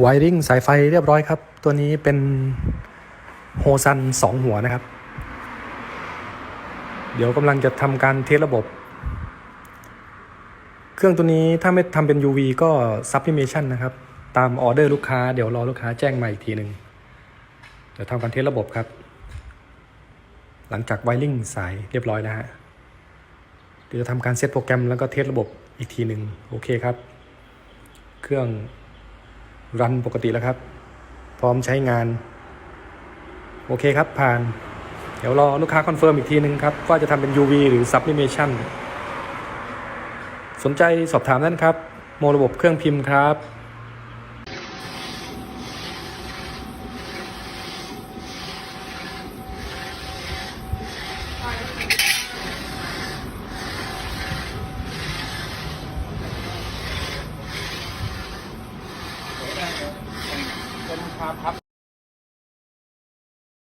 ไวริงสายไฟเรียบร้อยครับ ตัวนี้เป็นโฮซันสองหัวนะครับ เดี๋ยวกำลังจะทำการเทสระบบ เครื่องตัวนี้ถ้าไม่ทำเป็น UV ก็ Sublimation นะครับ ตามออเดอร์ลูกค้าเดี๋ยวรอลูกค้าแจ้งมาอีกทีหนึ่งเดี๋ยวทำการเทสระบบครับ หลังจากไวริงสายเรียบร้อยแล้วฮะเดี๋ยวจะทำการเซตโปรแกรมแล้วก็เทสระบบอีกทีหนึ่งโอเคครับ เครื่อง รันปกติแล้วครับ พร้อมใช้งาน โอเคครับผ่าน เดี๋ยวรอลูกค้าคอนเฟิร์มอีกทีนึงครับ ว่าจะทำเป็น UV หรือ Sublimation สนใจสอบถามนั้นครับ โมระบบเครื่องพิมพ์ครับ ครับ